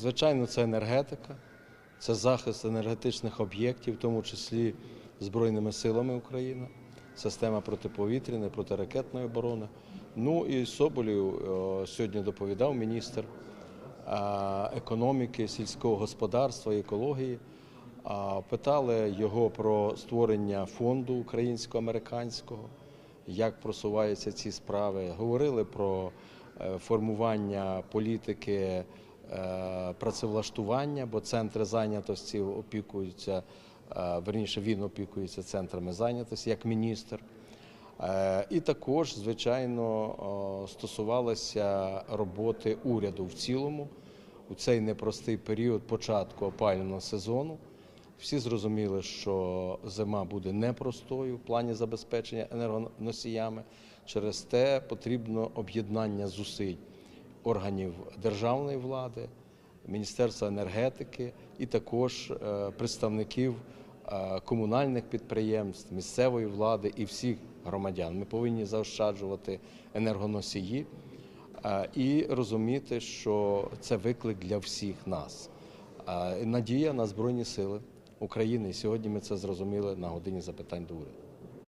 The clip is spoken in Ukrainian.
Звичайно, це енергетика, це захист енергетичних об'єктів, в тому числі Збройними силами України, система протиповітряної, протиракетної оборони. Ну і Соболів е, сьогодні доповідав міністр е, економіки, сільського господарства і екології. Питали його про створення фонду українсько-американського, як просуваються ці справи. Говорили про е, формування політики е, працевлаштування, бо центри зайнятості опікуються, е, верніше він опікується центрами зайнятості як міністр. Е, І також, звичайно, стосувалося роботи уряду в цілому у цей непростий період початку опалювального сезону. Всі зрозуміли, що зима буде непростою в плані забезпечення енергоносіями. Через те потрібно об'єднання зусиль органів державної влади, Міністерства енергетики і також е, представників е, комунальних підприємств, місцевої влади і всіх громадян. Ми повинні заощаджувати енергоносії е, і розуміти, що це виклик для всіх нас. Надія на Збройні Сили України. І сьогодні ми це зрозуміли на годині запитань до уряду.